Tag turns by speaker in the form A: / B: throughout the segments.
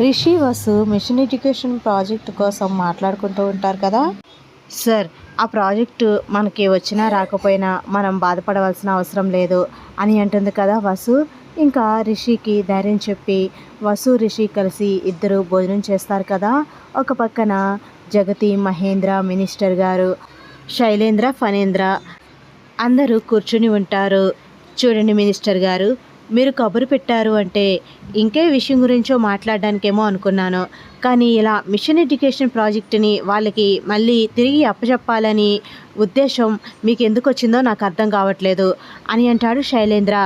A: Rishi Vasu mission education project కోసం మాట్లాడుకుంటూ ఉంటారు కదా? సార్ ఆ ప్రాజెక్టు మనకి వచ్చినా రాకపోయినా మనం బాధపడవలసిన అవసరం లేదు అని అంటుంది కదా వసు. ఇంకా రిషికి ధైర్యం చెప్పి వసు రిషి కలిసి ఇద్దరు భోజనం చేస్తారు కదా? ఒక పక్కన జగతి మహేంద్ర మినిస్టర్ గారు శైలేంద్ర ఫణేంద్ర అందరూ కూర్చుని ఉంటారు. చూడండి మినిస్టర్ గారు మీరు కబురు పెట్టారు అంటే ఇంకే విషయం గురించో మాట్లాడడానికేమో అనుకున్నాను. కానీ ఇలా మిషన్ ఎడ్యుకేషన్ ప్రాజెక్టుని వాళ్ళకి మళ్ళీ తిరిగి అప్పచెప్పాలని ఉద్దేశం మీకు ఎందుకు వచ్చిందో నాకు అర్థం కావట్లేదు అని అంటాడు శైలేంద్ర.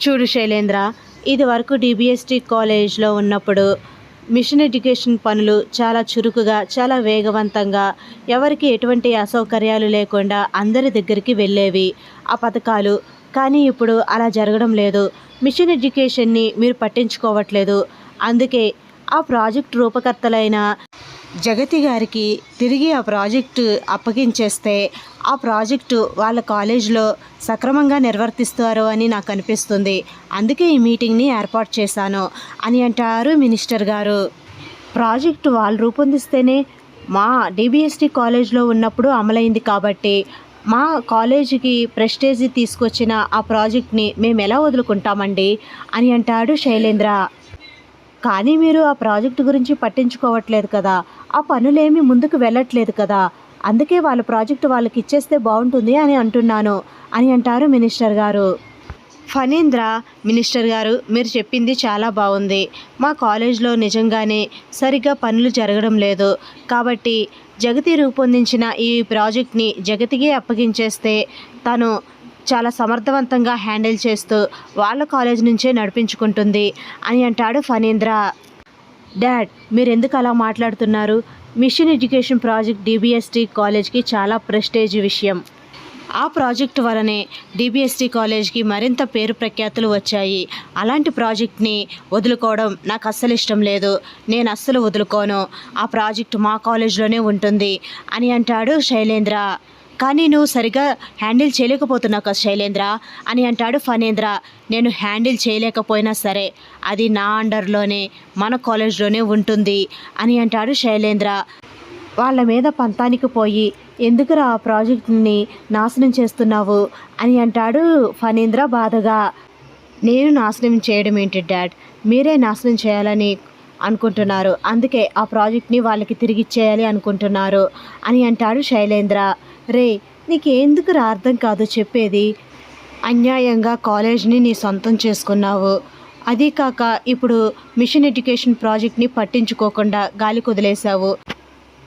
A: చూడు శైలేంద్ర ఇది వరకు డిబిఎస్టీ కాలేజ్లో ఉన్నప్పుడు మిషన్ ఎడ్యుకేషన్ పనులు చాలా చురుకుగా చాలా వేగవంతంగా ఎవరికి ఎటువంటి అసౌకర్యాలు లేకుండా అందరి దగ్గరికి వెళ్ళేవి. ఆ పథకాలు కానీ ఇప్పుడు అలా జరగడం లేదు. మిషన్ ఎడ్యుకేషన్ని మీరు పట్టించుకోవట్లేదు. అందుకే ఆ ప్రాజెక్ట్ రూపకర్తలైన జగతి గారికి తిరిగి ఆ ప్రాజెక్టు అప్పగించేస్తే ఆ ప్రాజెక్టు వాళ్ళ కాలేజీలో సక్రమంగా నిర్వర్తిస్తారు అని నాకు అనిపిస్తుంది. అందుకే ఈ మీటింగ్ని ఏర్పాటు చేశాను అని అంటారు మినిస్టర్ గారు. ప్రాజెక్టు వాళ్ళు రూపొందిస్తేనే మా డిబిఎస్టీ కాలేజ్లో ఉన్నప్పుడు అమలైంది కాబట్టి మా కాలేజీకి ప్రెస్టేజీ తీసుకొచ్చిన ఆ ప్రాజెక్ట్ని మేము ఎలా వదులుకుంటామండి అని అంటాడు శైలేంద్ర. కానీ మీరు ఆ ప్రాజెక్టు గురించి పట్టించుకోవట్లేదు కదా ఆ పనులేమీ ముందుకు వెళ్ళట్లేదు కదా అందుకే వాళ్ళ ప్రాజెక్టు వాళ్ళకి ఇచ్చేస్తే బాగుంటుంది అని అంటున్నాను అని అంటారు మినిస్టర్ గారు. ఫణీంద్ర మినిస్టర్ గారు మీరు చెప్పింది చాలా బాగుంది. మా కాలేజ్లో నిజంగానే సరిగ్గా పనులు జరగడం లేదు. కాబట్టి జగతి రూపొందించిన ఈ ప్రాజెక్ట్ని జగతికే అప్పగించేస్తే తను చాలా సమర్థవంతంగా హ్యాండిల్ చేస్తూ వాళ్ళ కాలేజ్ నుంచే నడిపించుకుంటుంది అని అంటాడు ఫణీంద్ర. డాడ్ మీరెందుకు అలా మాట్లాడుతున్నారు? మిషన్ ఎడ్యుకేషన్ ప్రాజెక్ట్ డిబిఎస్టి కాలేజ్కి చాలా ప్రెస్టేజ్ విషయం. ఆ ప్రాజెక్టు వలనే డిబిఎస్టీ కాలేజ్కి మరింత పేరు ప్రఖ్యాతులు వచ్చాయి. అలాంటి ప్రాజెక్ట్ని వదులుకోవడం నాకు అస్సలు ఇష్టం లేదు. నేను అస్సలు వదులుకోను. ఆ ప్రాజెక్ట్ మా కాలేజ్లోనే ఉంటుంది అని అంటాడు శైలేంద్ర. కానీ నువ్వు సరిగా హ్యాండిల్ చేయలేకపోతున్నావు కదా శైలేంద్ర అని అంటాడు ఫణేంద్ర. నేను హ్యాండిల్ చేయలేకపోయినా సరే అది నా అండర్లోనే మన కాలేజ్లోనే ఉంటుంది అని అంటాడు శైలేంద్ర. వాళ్ళ మీద పంతానికి పోయి ఎందుకురా ఆ ప్రాజెక్ట్ని నాశనం చేస్తున్నావు అని అంటాడు ఫణీంద్ర బాధగా. నేను నాశనం చేయడం ఏంటి డాడ్? మీరే నాశనం చేయాలని అనుకుంటున్నారు. అందుకే ఆ ప్రాజెక్ట్ని వాళ్ళకి తిరిగి ఇచ్చేయాలి అనుకుంటున్నారు అని అంటాడు శైలేంద్ర. రే నీకెందుకురా అర్థం కాదు చెప్పేది? అన్యాయంగా కాలేజ్ని నీ సొంతం చేసుకున్నావు. అదీ కాక ఇప్పుడు మిషన్ ఎడ్యుకేషన్ ప్రాజెక్ట్ని పట్టించుకోకుండా గాలి కుదిలేశావు.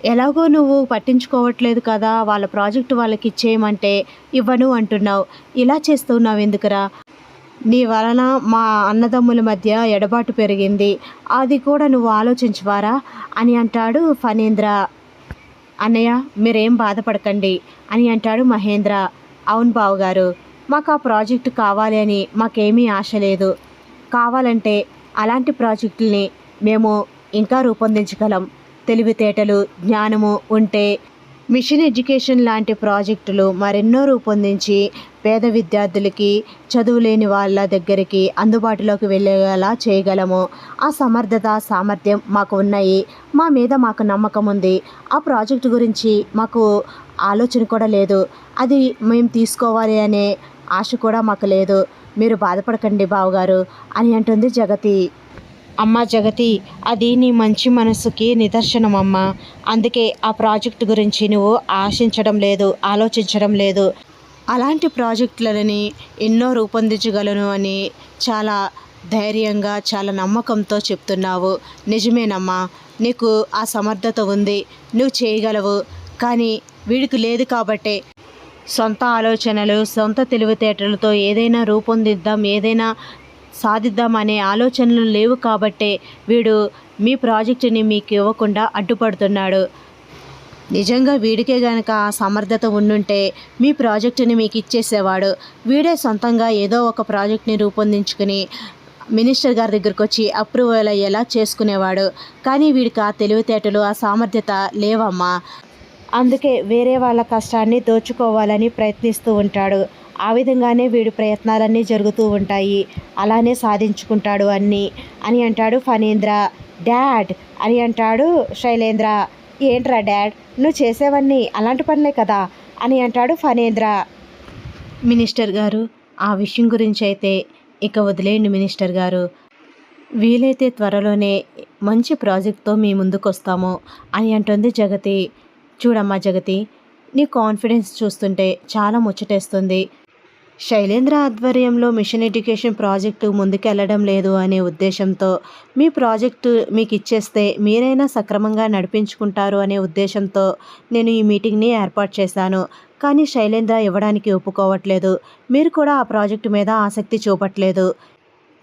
A: ఎలాగో నువ్వు పట్టించుకోవట్లేదు కదా వాళ్ళ ప్రాజెక్టు వాళ్ళకి ఇచ్చేయమంటే ఇవ్వను అంటున్నావు. ఇలా చేస్తున్నావు ఎందుకురా? నీ వలన మా అన్నదమ్ముల మధ్య ఎడబాటు పెరిగింది. అది కూడా నువ్వు ఆలోచించవారా? అని అంటాడు ఫణేంద్ర. అన్నయ్య మీరేం బాధపడకండి అని అంటాడు మహేంద్ర. అవును బావగారు మాకు ఆ ప్రాజెక్టు కావాలి అని మాకేమీ ఆశ లేదు. కావాలంటే అలాంటి ప్రాజెక్టుల్ని మేము ఇంకా రూపొందించగలం. తెలివితేటలు జ్ఞానము ఉంటే మిషన్ ఎడ్యుకేషన్ లాంటి ప్రాజెక్టులు మరెన్నో రూపొందించి పేద విద్యార్థులకి చదువులేని వాళ్ళ దగ్గరికి అందుబాటులోకి వెళ్ళేలా చేయగలము. ఆ సమర్థత సామర్థ్యం మాకు ఉన్నాయి. మా మీద మాకు నమ్మకం ఉంది. ఆ ప్రాజెక్టు గురించి మాకు ఆలోచన కూడా లేదు. అది మేము తీసుకోవాలి అనే ఆశ కూడా మాకు లేదు. మీరు బాధపడకండి బావగారు అని అంటుంది జగతి. అమ్మ జగతి అది నీ మంచి మనసుకి నిదర్శనం అమ్మా అందుకే ఆ ప్రాజెక్ట్ గురించి నువ్వు ఆశించడం లేదు ఆలోచించడం లేదు. అలాంటి ప్రాజెక్టులని ఎన్నో రూపొందించగలను అని చాలా ధైర్యంగా చాలా నమ్మకంతో చెప్తున్నావు. నిజమేనమ్మా నీకు ఆ సమర్థత ఉంది నువ్వు చేయగలవు. కానీ వీడికి లేదు కాబట్టే సొంత ఆలోచనలు సొంత తెలివితేటలతో ఏదైనా రూపొందిద్దాం ఏదైనా సాధిద్దాం అనే ఆలోచనలు లేవు కాబట్టే వీడు మీ ప్రాజెక్టుని మీకు ఇవ్వకుండా అడ్డుపడుతున్నాడు. నిజంగా వీడికే గనక సమర్థత ఉండుంటే మీ ప్రాజెక్టుని మీకు ఇచ్చేసేవాడు. వీడే సొంతంగా ఏదో ఒక ప్రాజెక్ట్ని రూపొందించుకుని మినిస్టర్ గారి దగ్గరికి వచ్చి అప్రూవల్ అయ్యేలా చేసుకునేవాడు. కానీ వీడికి ఆ తెలివితేటలు ఆ సామర్థ్యత లేవమ్మా. అందుకే వేరే వాళ్ళ కష్టాన్ని దోచుకోవాలని ప్రయత్నిస్తూ ఉంటాడు. ఆ విధంగానే వీడి ప్రయత్నాలన్నీ జరుగుతూ ఉంటాయి. అలానే సాధించుకుంటాడు అన్నీ. అని అంటాడు ఫణీంద్ర. డాడ్ అని అంటాడు శైలేంద్ర. ఏంట్రా డాడ్? నువ్వు చేసేవన్నీ అలాంటి పనులే కదా? అని అంటాడు ఫణేంద్ర. మినిస్టర్ గారు ఆ విషయం గురించి అయితే ఇక వదిలేయండి మినిస్టర్ గారు. వీలైతే త్వరలోనే మంచి ప్రాజెక్ట్తో మీ ముందుకు వస్తాము అని అంటుంది జగతి. చూడమ్మా జగతి నీ కాన్ఫిడెన్స్ చూస్తుంటే చాలా ముచ్చటేస్తుంది. శైలేంద్ర ఆధ్వర్యంలో మిషన్ ఎడ్యుకేషన్ ప్రాజెక్టు ముందుకెళ్ళడం లేదు అనే ఉద్దేశంతో మీ ప్రాజెక్టు మీకు ఇచ్చేస్తే మీరైనా సక్రమంగా నడిపించుకుంటారు అనే ఉద్దేశంతో నేను ఈ మీటింగ్ని ఏర్పాటు చేశాను. కానీ శైలేంద్ర ఇవ్వడానికి ఒప్పుకోవట్లేదు. మీరు కూడా ఆ ప్రాజెక్టు మీద ఆసక్తి చూపట్లేదు.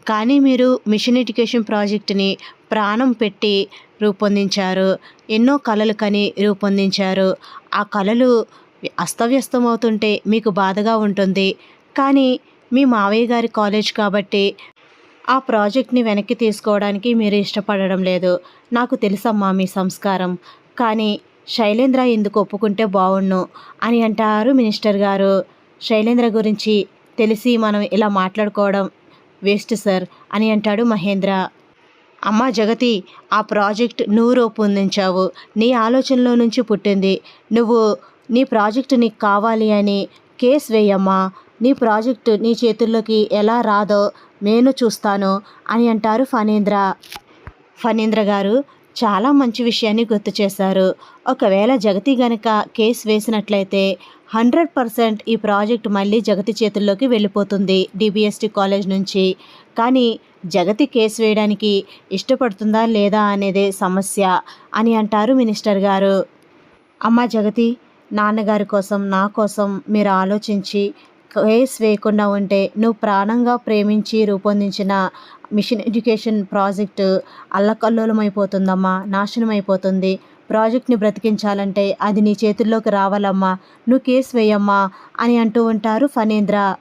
A: కానీ మీరు మిషన్ ఎడ్యుకేషన్ ప్రాజెక్టుని ప్రాణం పెట్టి రూపొందించారు. ఎన్నో కళలు కని రూపొందించారు. ఆ కళలు అస్తవ్యస్తమవుతుంటే మీకు బాధగా ఉంటుంది. కానీ మీ మావయ్య గారి కాలేజ్ కాబట్టి ఆ ప్రాజెక్ట్ని వెనక్కి తీసుకోవడానికి మీరు ఇష్టపడడం లేదు. నాకు తెలుసమ్మా మీ సంస్కారం. కానీ శైలేంద్ర ఎందుకు ఒప్పుకుంటే బాగుండు అని అంటారు మినిస్టర్ గారు. శైలేంద్ర గురించి తెలిసి మనం ఇలా మాట్లాడుకోవడం వేస్ట్ సార్ అని అంటాడు మహేంద్ర. అమ్మ జగతి ఆ ప్రాజెక్ట్ నువ్వు రూపొందించావు. నీ ఆలోచనలో నుంచి పుట్టింది. నువ్వు నీ ప్రాజెక్ట్ నీకు కావాలి అని కేస్ వేయమ్మా. నీ ప్రాజెక్టు నీ చేతుల్లోకి ఎలా రాదో నేను చూస్తాను అని అంటారు ఫణీంద్ర. ఫణీంద్ర గారు చాలా మంచి విషయాన్ని గుర్తు చేశారు. ఒకవేళ జగతి గనక కేసు వేసినట్లయితే హండ్రెడ్ పర్సెంట్ ఈ ప్రాజెక్ట్ మళ్ళీ జగతి చేతుల్లోకి వెళ్ళిపోతుంది డిబిఎస్టి కాలేజ్ నుంచి. కానీ జగతి కేసు వేయడానికి ఇష్టపడుతుందా లేదా అనేదే సమస్య అని అంటారు మినిస్టర్ గారు. అమ్మ జగతి నాన్నగారి కోసం నా కోసం మీరు ఆలోచించి కేస్ వేయకుండా ఉంటే నువ్వు ప్రాణంగా ప్రేమించి రూపొందించిన మిషన్ ఎడ్యుకేషన్ ప్రాజెక్టు అల్లకల్లోలమైపోతుందమ్మా నాశనం అయిపోతుంది ప్రాజెక్ట్ని బ్రతికించాలంటే అది నీ చేతుల్లోకి రావాలమ్మా నువ్వు కేసు వేయమ్మా అని అంటూ ఉంటారు ఫణేంద్ర.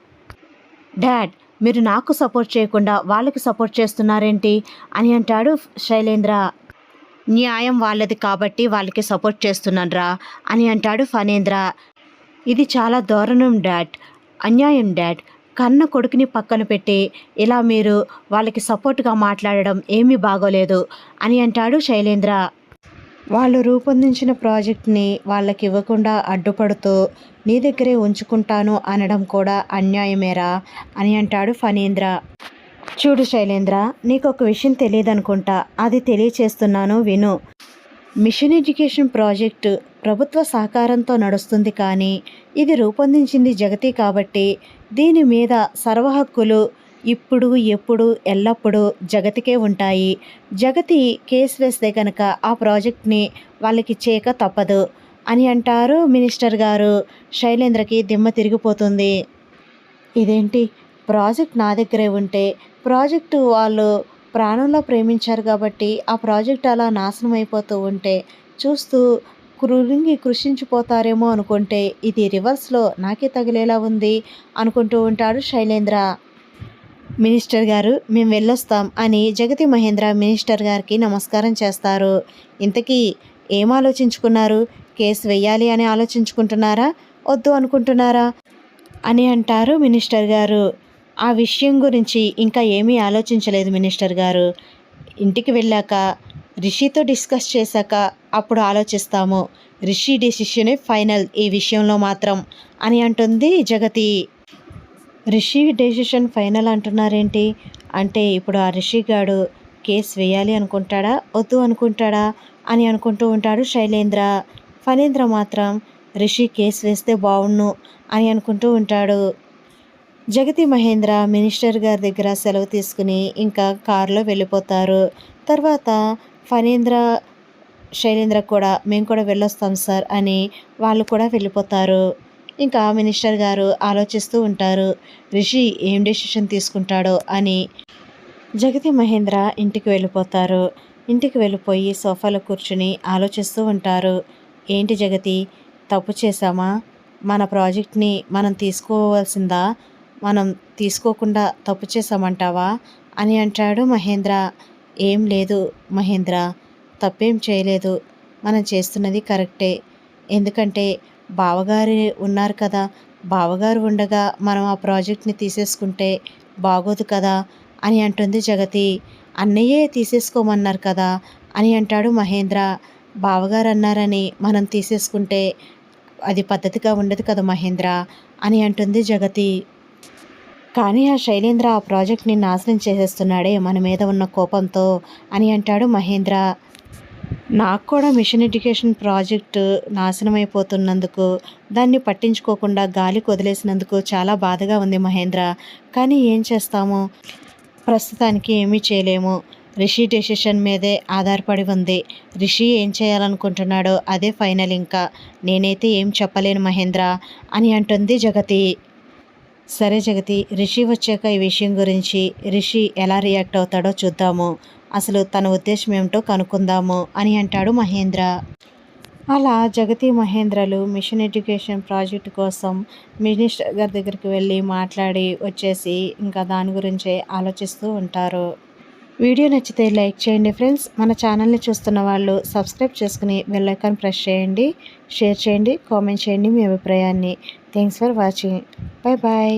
A: డాడ్ మీరు నాకు సపోర్ట్ చేయకుండా వాళ్ళకి సపోర్ట్ చేస్తున్నారేంటి? అని అంటాడు శైలేంద్ర. న్యాయం వాళ్ళది కాబట్టి వాళ్ళకి సపోర్ట్ చేస్తున్నాన్రా అని అంటాడు ఫణేంద్ర. ఇది చాలా దారుణం డాడ్. అన్యాయం డాడ్. కన్న కొడుకుని పక్కన పెట్టి ఇలా మీరు వాళ్ళకి సపోర్ట్గా మాట్లాడడం ఏమీ బాగోలేదు అని అంటాడు శైలేంద్ర. వాళ్ళు రూపొందించిన ప్రాజెక్ట్ని వాళ్ళకి ఇవ్వకుండా అడ్డుపడుతూ నీ దగ్గరే ఉంచుకుంటాను అనడం కూడా అన్యాయమేరా అని అంటాడు ఫణీంద్ర. చూడు శైలేంద్ర నీకు ఒక విషయం తెలియదనుకుంటా. అది తెలియచేస్తున్నాను విను. మిషన్ ఎడ్యుకేషన్ ప్రాజెక్టు ప్రభుత్వ సహకారంతో నడుస్తుంది కానీ ఇది రూపొందించింది జగతి కాబట్టి దీని మీద సర్వ హక్కులు ఇప్పుడు ఎప్పుడు ఎల్లప్పుడూ జగతికే ఉంటాయి. జగతి కేసు వేస్తే కనుక ఆ ప్రాజెక్ట్ని వాళ్ళకి చేయక తప్పదు అని అంటారు మినిస్టర్ గారు. శైలేంద్రకి దిమ్మ తిరిగిపోతుంది. ఇదేంటి? ప్రాజెక్ట్ నా దగ్గరే ఉంటే ప్రాజెక్టు వాళ్ళు ప్రాణంలో ప్రేమించారు కాబట్టి ఆ ప్రాజెక్ట్ అలా నాశనం అయిపోతూ ఉంటే చూస్తూ కృంగి కృషించిపోతారేమో అనుకుంటే ఇది రివర్స్లో నాకే తగిలేలా ఉంది అనుకుంటూ ఉంటాడు శైలేంద్ర. మినిస్టర్ గారు మేము వెళ్ళొస్తాం అని జగతి మహేంద్ర మినిస్టర్ గారికి నమస్కారం చేస్తారు. ఇంతకీ ఏం ఆలోచించుకున్నారు? కేసు వెయ్యాలి అని ఆలోచించుకుంటున్నారా? వద్దు అనుకుంటున్నారా? అని అంటారు మినిస్టర్ గారు. ఆ విషయం గురించి ఇంకా ఏమీ ఆలోచించలేదు మినిస్టర్ గారు. ఇంటికి వెళ్ళాక రిషితో డిస్కస్ చేశాక అప్పుడు ఆలోచిస్తాము. రిషి డెసిషనే ఫైనల్ ఈ విషయంలో మాత్రం అని అంటుంది జగతి. రిషి డెసిషన్ ఫైనల్ అంటున్నారేంటి? అంటే ఇప్పుడు ఆ రిషి గాడు కేసు వేయాలి అనుకుంటాడా? వద్దు అనుకుంటాడా? అని అనుకుంటూ ఉంటాడు శైలేంద్ర. ఫణేంద్ర మాత్రం రిషి కేసు వేస్తే బాగుండు అని అనుకుంటూ ఉంటాడు. జగతి మహేంద్ర మినిస్టర్ గారి దగ్గర సెలవు తీసుకుని ఇంకా కారులో వెళ్ళిపోతారు. తర్వాత ఫణేంద్ర శైలేంద్ర కూడా మేము కూడా వెళ్ళొస్తాం సార్ అని వాళ్ళు కూడా వెళ్ళిపోతారు. ఇంకా మినిస్టర్ గారు ఆలోచిస్తూ ఉంటారు రిషి ఏం డెసిషన్ తీసుకుంటాడో అని. జగతి మహేంద్ర ఇంటికి వెళ్ళిపోతారు. ఇంటికి వెళ్ళిపోయి సోఫాలో కూర్చుని ఆలోచిస్తూ ఉంటారు. ఏంటి జగతి తప్పు చేశామా? మన ప్రాజెక్ట్ని మనం తీసుకోవాల్సిందా? మనం తీసుకోకుండా తప్పు చేసామంటావా అని అంటాడు మహేంద్ర. ఏం లేదు మహేంద్ర. తప్పేం చేయలేదు. మనం చేస్తున్నది కరెక్టే. ఎందుకంటే బావగారు ఉన్నారు కదా. బావగారు ఉండగా మనం ఆ ప్రాజెక్ట్ని తీసేసుకుంటే బాగోదు కదా అని అంటుంది జగతి. అన్నయ్యే తీసేసుకోమన్నారు కదా అని అంటాడు మహేంద్ర. బావగారు అన్నారని మనం తీసేసుకుంటే అది పద్ధతిగా ఉండదు కదా మహేంద్ర అని అంటుంది జగతి. కానీ ఆ శైలేంద్ర ఆ ప్రాజెక్ట్ని నాశనం చేసేస్తున్నాడే మన మీద ఉన్న కోపంతో అని అంటాడు మహేంద్ర. నాకు కూడా మిషన్ ఎడ్యుకేషన్ ప్రాజెక్టు నాశనం అయిపోతున్నందుకు దాన్ని పట్టించుకోకుండా గాలికి వదిలేసినందుకు చాలా బాధగా ఉంది మహేంద్ర. కానీ ఏం చేస్తాము? ప్రస్తుతానికి ఏమీ చేయలేము. రిషి డెసిషన్ మీదే ఆధారపడి ఉంది. రిషి ఏం చేయాలనుకుంటున్నాడో అదే ఫైనల్ ఇంకా. నేనైతే ఏం చెప్పలేను మహేంద్ర అని అంటుంది జగతి. సరే జగతి రిషి వచ్చాక ఈ విషయం గురించి రిషి ఎలా రియాక్ట్ అవుతాడో చూద్దాము. అసలు తన ఉద్దేశం ఏమిటో కనుక్కుందాము అని అంటాడు మహేంద్ర. అలా జగతి మహేంద్రలు మిషన్ ఎడ్యుకేషన్ ప్రాజెక్ట్ కోసం మినిస్టర్ గారి దగ్గరికి వెళ్ళి మాట్లాడి వచ్చేసి ఇంకా దాని గురించే ఆలోచిస్తూ ఉంటారు. వీడియో నచ్చితే లైక్ చేయండి ఫ్రెండ్స్. మన ఛానల్ని చూస్తున్న వాళ్ళు సబ్స్క్రైబ్ చేసుకుని బెల్ ప్రెస్ చేయండి. షేర్ చేయండి. కామెంట్ చేయండి మీ అభిప్రాయాన్ని. Thanks for watching. Bye bye.